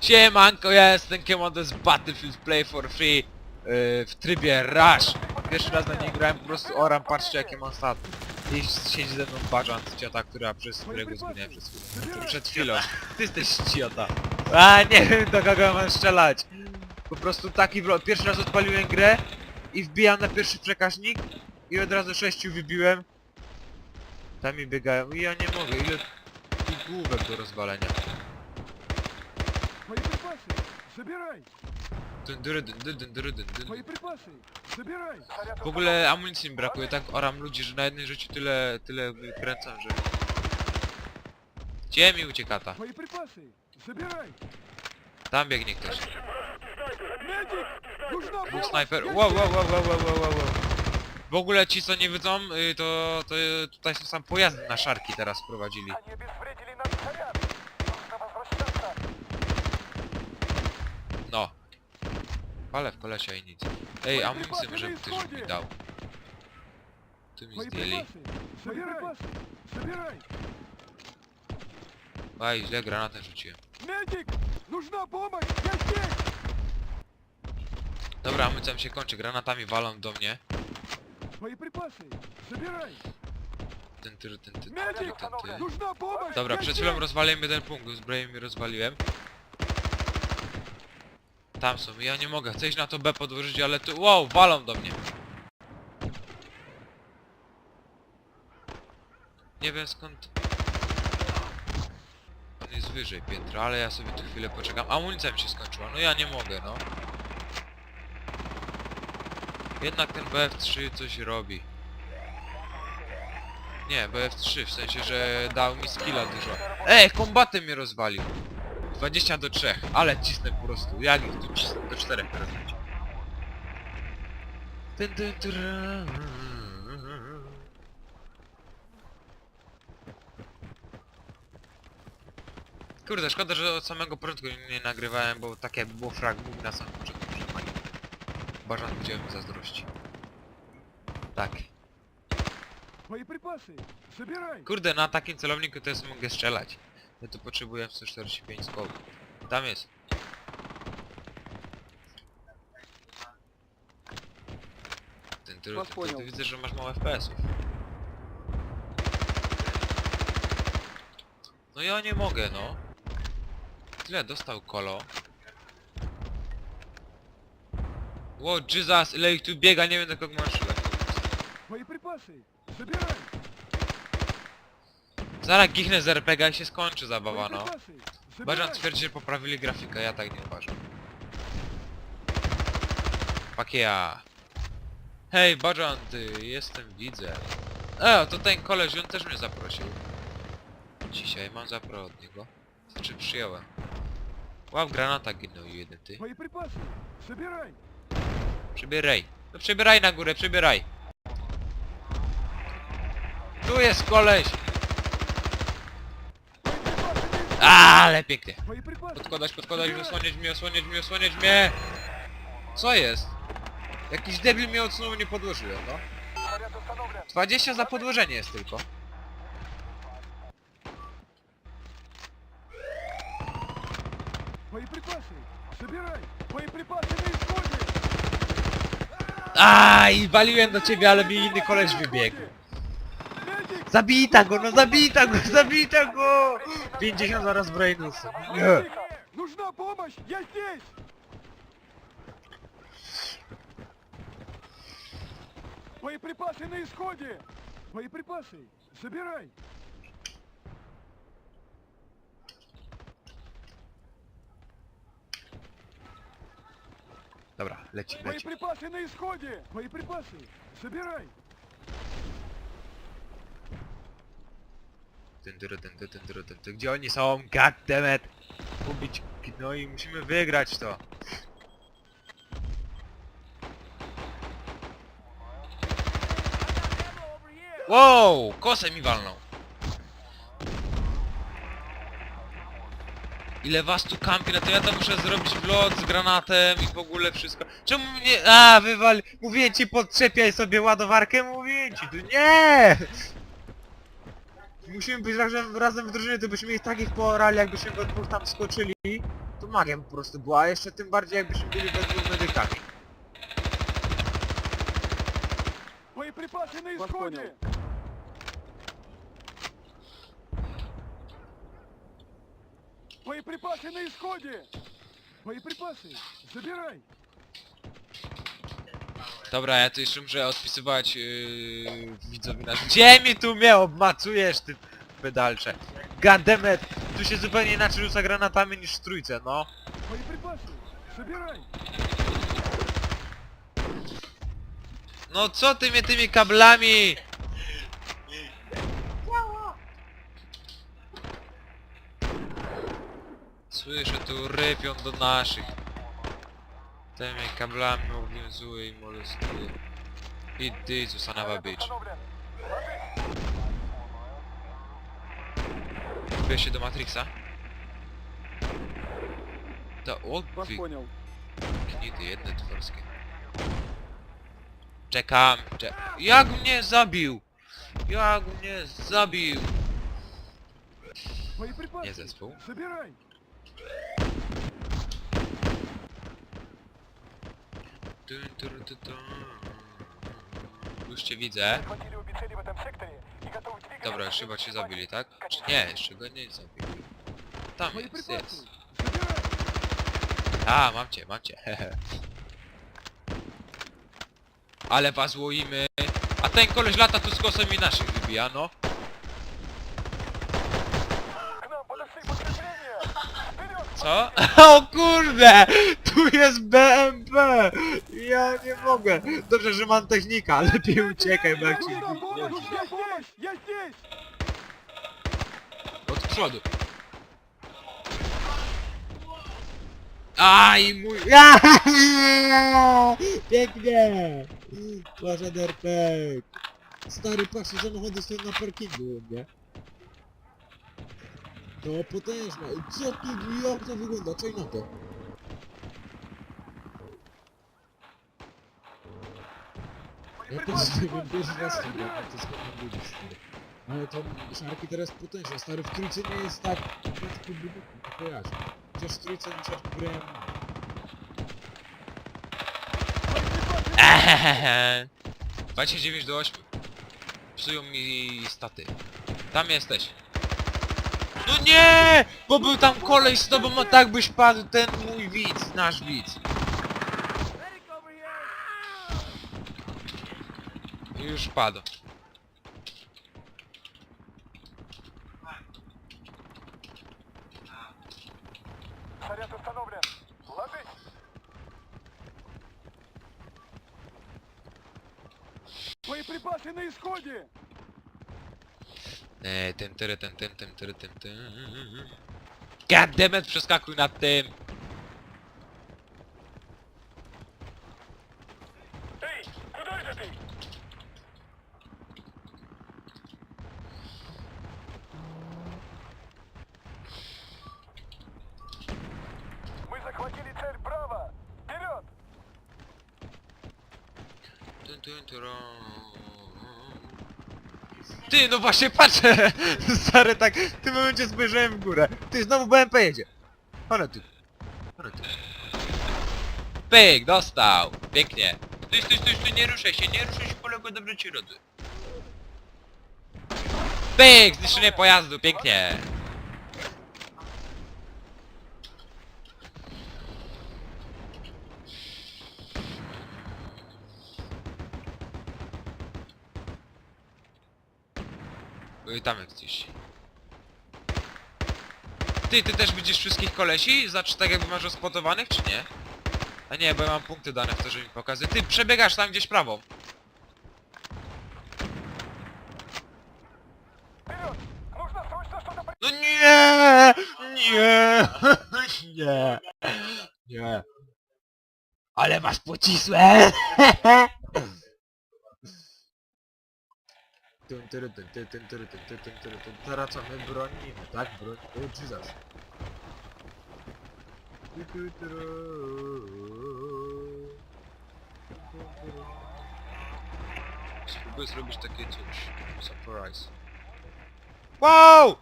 Siemanko, ja jestem Kemon, to jest Battlefield Play for Free yy, w trybie Rush. Pierwszy raz na niej grałem, po prostu oram, patrzcie jakie mam staty. I siedzi ze mną bażant, ciota, która przez którego zginęła przez chwilę. Przed chwilą. Ty jesteś ciota. A nie wiem do kogo mam strzelać. Po prostu taki vlog. Pierwszy raz odpaliłem grę i wbijam na pierwszy przekaźnik i od razu sześciu wybiłem. Tam mi biegają i ja nie mogę, ile główek do rozwalenia. Боеприпасы! Забирай! Dun, dun, dun, dun, dun, dun, dun, dun. Боеприпасы! Забирай! W ogóle amunicji mi brakuje, tak oram ludzi, że na jednym życiu tyle, tyle wykręcam, że... Gdzie mi ucieka ta? Боеприпасы! Забирай! Tam biegnie ktoś. Медик! Нужна Był помощь! snajper. Я Wow, здесь! wow, wow, wow, wow, wow, wow, wow. W ogóle ci co nie widzą, y, to, to y, tutaj są sam pojazdy na szarki teraz wprowadzili. Они обезвредили наш заряд! Palę w kolesia i nic. Ej, amunicję może ktoś mi dał. Tu mi zdjęli. Aj, źle granatę rzuciłem. Dobra, amunicja mi się kończy, granatami walą do mnie. Ten tyr, ten tyr, ten tyr, ten tyr. Dobra, przed chwilą rozwaliłem jeden punkt, zbroję mi rozwaliłem. Tam są, ja nie mogę, chcę iść na to B podłożyć, ale tu... Wow, walą do mnie. Nie wiem skąd... On jest wyżej piętra, ale ja sobie tu chwilę poczekam. Amunicja mi się skończyła, no ja nie mogę, no. Jednak ten BF3 coś robi. Nie, BF3, w sensie, że dał mi skilla dużo. Ej, kombatem mnie rozwalił. 20 do 3, ale cisnę po prostu. Ja ich tu cisnę? Do 4 teraz Kurde, szkoda, że od samego początku nie nagrywałem, bo tak jakby było frag mówi na samym początku, że pani Barzan widziałem zazdrości. Tak. Kurde, na takim celowniku to jest mogę strzelać. Ja tu potrzebuję 145 skop. Tam jest. Ten drugi, ty, ty, ty widzę, że masz mało FPS-ów. No ja nie mogę, no. Tyle dostał kolo. Wow, Jesus, ile ich tu biega, nie wiem na kogo masz. Moje pripasy! Zabieraj! Zaraz gichnę z RPG i się skończy zabawa, no. Bajan twierdzi, że poprawili grafikę, ja tak nie uważam. Pakia. Hej, Bajan, ty, jestem widzę. E, to ten koleś, on też mnie zaprosił. Dzisiaj mam zapro od niego. Znaczy przyjąłem. Łap granata ginął jeden ty. Moje przybieraj! Przybieraj. No przybieraj na górę, przybieraj. Tu jest koleś! Ale pięknie. Podkładać, podkładać, osłaniać mnie, osłaniać mnie, osłaniać mnie. Co jest? Jakiś debil mnie odsunął nie podłożyłem, no. 20 za podłożenie jest tylko. Aaa, i waliłem do ciebie, ale mi inny koleś wybiegł. Zabita go, no zabita go, zabita go! 50 zaraz brainus. Nie. Нужна помощь! Я здесь! Боеприпасы на исходе! Боеприпасы! Забирай! Dobra, leci, leci. Боеприпасы на исходе! Боеприпасы! Забирай! Gdzie oni są? Goddammit! Ubić, no i musimy wygrać to. Wow, kosę mi walnął. Ile was tu kampi, no to ja to muszę zrobić vlog z granatem i w ogóle wszystko. Czemu mnie... A, wywal... Mówię ci, podczepiaj sobie ładowarkę, mówię ci, tu nie! Musimy być razem, razem w drużynie, to byśmy ich takich porali, jakbyśmy we dwóch tam skoczyli. To ma magiem po prostu była, a jeszcze tym bardziej jakbyśmy byli we dwóch medykami. Боеприпасы на Вас исходе! понял. Боеприпасы на исходе! Боеприпасы! Забирай! Dobra, ja tu jeszcze muszę odpisywać yy, widzowi na... Gdzie mi tu mnie obmacujesz, ty pedalcze? Gandemet, tu się zupełnie inaczej rzuca granatami niż w trójce, no. No co ty mnie tymi kablami? Słyszę, tu rypią do naszych Tymi kablami obowiązuje i molestuje. I ty, Susanawa bitch. Wbiję się do Matrixa? To, o, Вас wy понял. knity jedne tworskie. Czekam, cze Jak mnie zabił? Jak mnie zabił? Боеприпасы! Nie zespół. Забирай! Mm, już cię widzę. Dobra, już chyba cię zabili, tak? Czy nie, jeszcze go nie zabili. Tam jest, jest. A, mam cię, mam cię. Ale was łoimy. A ten koleś lata tu z kosem i naszych wybija, no. Co? O kurde! Tu jest BMP! Ja nie mogę. Dobrze, że mam technika. Lepiej uciekaj, bo jak cię... Jest, jest! Od przodu. Aj, mój... Ja! Pięknie! Proszę derpek. Stary, patrz, samochody stoją na parkingu u mnie. To potężne. Co tu jak to wygląda? Czaj na to. Ja też nie wiem, pierwszy raz to gram, to jest pewnie ludzi, stary. Ale to szarki teraz potężne, stary, w trójce nie jest tak łatwo budynku, to kojarzę. Chociaż w trójce na szarki grałem... Ehehehe. 29 do 8. Psują mi staty. Tam jesteś. No nie! Bo był tam kolej z tobą, a tak byś padł ten mój widz, nasz widz. Już padł. Заряд установлен! Ложись! Боеприпасы на исходе! E, tym, tyry, tym, tym, tym, tyry, tym, tym. Goddammit, przeskakuj nad tym. Ty, no właśnie patrzę! Stary, tak w tym momencie spojrzałem w górę. Ty, znowu BMP jedzie. Ale ty. Ale ty. Pyk, dostał. Pięknie. Stój, stój, stój, stój, nie ruszaj się, nie ruszaj się, kolego, dobrze ci rodzę. Pyk, zniszczenie pojazdu, pięknie. Oj, tam jak gdzieś. Ty, ty też widzisz wszystkich kolesi? Znaczy tak jakby masz rozpotowanych, czy nie? A nie, bo ja mam punkty dane w to, że mi pokazuje. Ty, przebiegasz tam gdzieś prawo. No nie! Nie! Nie! Nie! Ale masz pocisłe! Tyn, tyry, tyn, tyn, tyn, tyry, tyn, tyn, tyn, tyry, tyn. Teraz my bronimy, tak? Broń... O, Jesus. Ty, ty, zrobić takie coś. Surprise. Wow!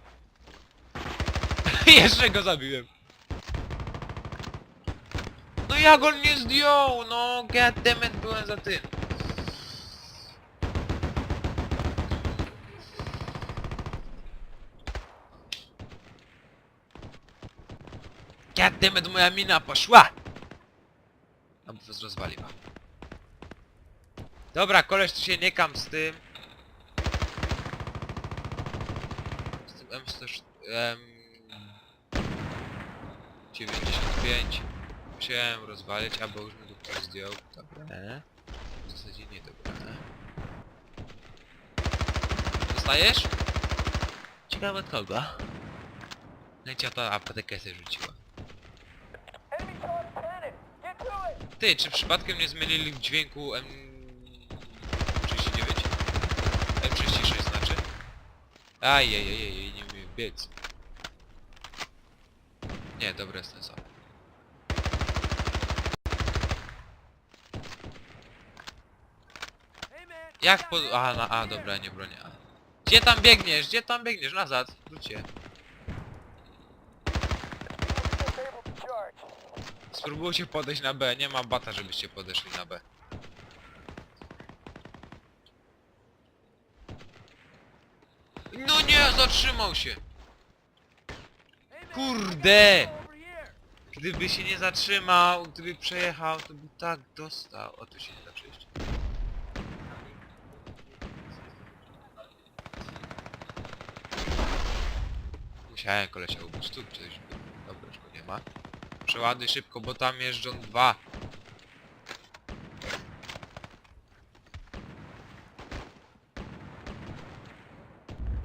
Jeszcze go zabiłem. jak on nie zdjął? No, goddammit, byłem za tym. Goddammit, moja mina poszła! Albo was rozwaliła. Dobra, koleś, tu się nie kam z tym. Z tym M100... M... 95. Musiałem rozwalić, albo już mi tu ktoś zdjął. Dobra. W zasadzie nie dobra. Dostajesz? Ciekawe od kogo? No i cię ta aptekę sobie rzuciła. Enemy charge planted. Get to it. Ty, czy przypadkiem nie zmienili dźwięku M39? M36 znaczy? Ajajajaj, nie umiem biec. Nie, dobra jest ten sam. Jak po... A, na A, dobra, nie bronię A. Gdzie tam biegniesz? Gdzie tam biegniesz? Nazad, wróćcie. Able to charge. Spróbujcie podejść na B, nie ma bata, żebyście podeszli na B. No nie, zatrzymał się! Kurde! Gdyby się nie zatrzymał, gdyby przejechał, to by tak dostał. O, tu się nie da przejść. Musiałem kolesia ubić, tu coś było. Dobra, nie ma. Przeładuj szybko, bo tam jeżdżą dwa.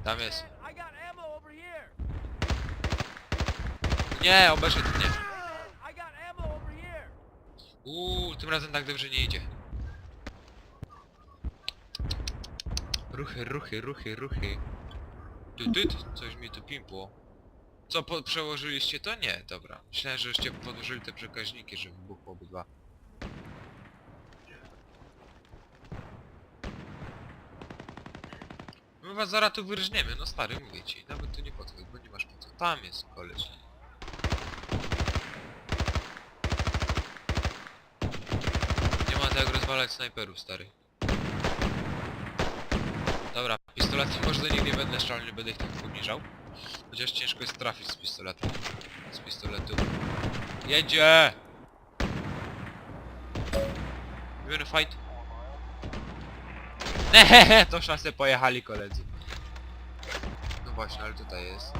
Tam jest. Nie, obeszedł mnie. Uuu, tym razem tak dobrze nie idzie. Ruchy, ruchy, ruchy, ruchy. Ty, ty, coś mi tu pimpło. Co, po, przełożyliście to? Nie, dobra. Myślałem, żeście podłożyli te przekaźniki, żeby wybuchło obydwa. My was zaraz tu wyrżniemy, no stary, mówię ci. Nawet tu nie podchodź, bo nie masz po co. Tam jest koleś. Nie ma tak jak rozwalać snajperów, stary. Dobra, pistoletem może do nich nie będę strzelał, będę ich tak poniżał. Chociaż ciężko jest trafić z pistoletu. Z pistoletu. Jedzie! You wanna fight? Nehehe, to szanse pojechali koledzy. No właśnie, ale tutaj jest.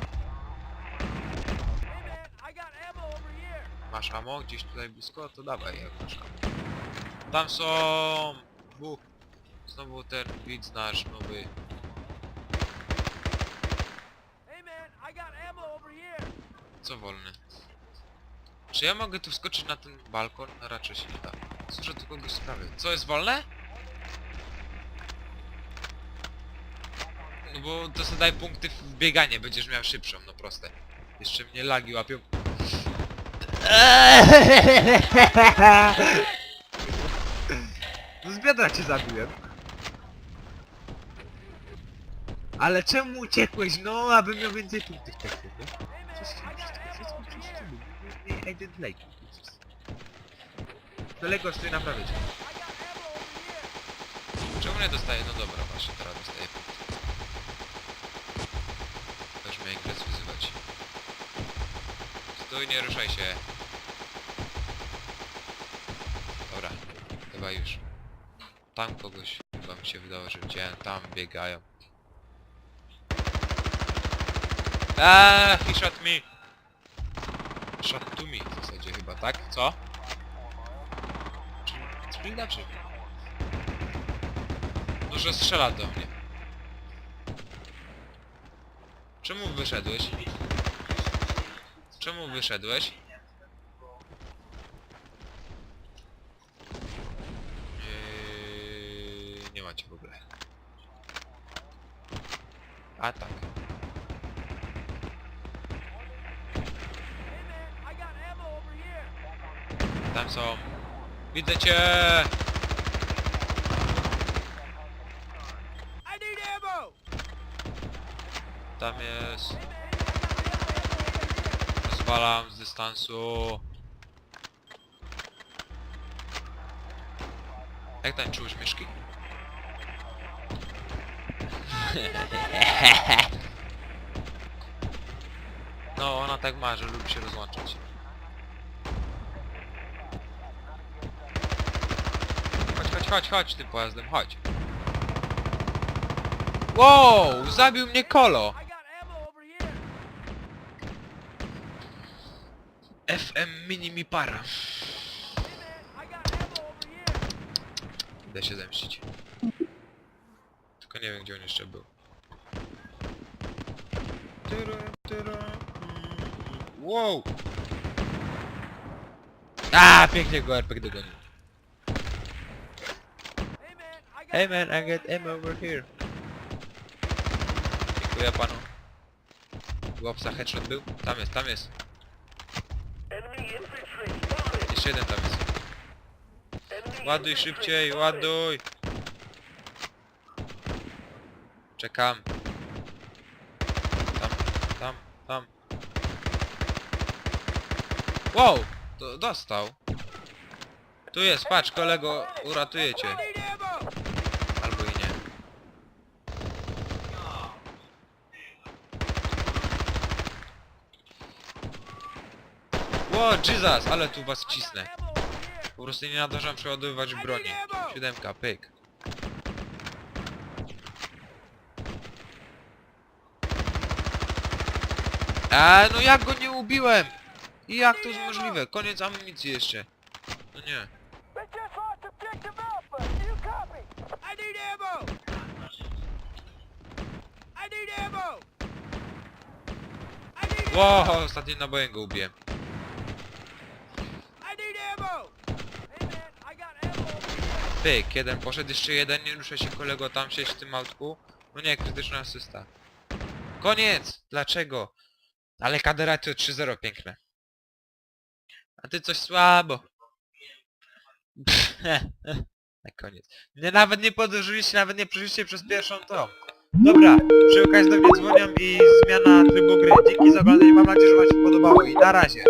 Masz ammo gdzieś tutaj blisko? To dawaj, jak masz ammo. Tam są... Dwóch. Znowu ten widz nasz nowy. Hey man, I got ammo over here. Co wolny? Czy ja mogę tu wskoczyć na ten balkon? No raczej się nie da. Słyszę tu kogoś sprawy. Co jest wolne? No bo to sobie daj punkty w bieganie, będziesz miał szybszą, no proste. Jeszcze mnie lagi łapią. No z biodra cię zabiłem. Ale czemu uciekłeś? No, abym miał więcej punktów tak nie? Hey man, I didn't like it. Daleko stoi naprawić. Czemu nie dostaje? No dobra, właśnie teraz dostaje punkt. Też mnie grę wyzywać. Stój, nie ruszaj się. Dobra, chyba już. Tam kogoś chyba mi się wydało, że widziałem. Tam biegają. Eee, he shot me. Shot to w zasadzie chyba, tak? Co? Czy czy? No, że strzela do mnie. Czemu wyszedłeś? Czemu wyszedłeś? Yy, nie macie w ogóle. A tak. Hey man, I got ammo over here. Tam są. Widzę cię! Tam jest. Rozwalam z dystansu. Jak tańczyły śmieszki? No, ona tak ma, że lubi się rozłączać. Chodź, chodź, tym pojazdem, chodź. Wow, zabił mnie kolo. FM mini mi para. Idę się zemścić. Tylko nie wiem gdzie on jeszcze był. Wow! A, pięknie go RPG dogonił. Hey man, I got Hey man, I get ammo over here. Dziękuję panu. Łopsa headshot był? Tam jest, tam jest. Jeszcze jeden tam jest. Ładuj szybciej, ładuj! Czekam. Tam, tam, tam. Wow! To dostał. Tu jest, patrz kolego, uratuję cię. need ammo. Albo i nie. Ło, Jesus, ale tu was cisnę. Po prostu nie nadążam przeładowywać broni. Siódemka, pyk. A no jak go nie ubiłem? I jak to jest możliwe? Koniec amunicji jeszcze. No nie. They just lost objective Alpha. Do you copy? I need ammo. I need ammo. I need Ło, ostatnim nabojem go ubiłem. I need ammo. Hey man, I got ammo over here. Pyk, jeden poszedł, jeszcze jeden, nie ruszę się kolego, tam siedź w tym autku. No nie, krytyczna asysta. Koniec! Dlaczego? Ale kaderaty 3-0 piękne. A ty coś słabo. Na koniec. Nie, nawet nie podróżyliście, nawet nie przeszliście przez pierwszą to. Dobra, przy okazji do mnie dzwonią i zmiana trybu gry. Dzięki za oglądanie, mam nadzieję, że wam się podobało i na razie.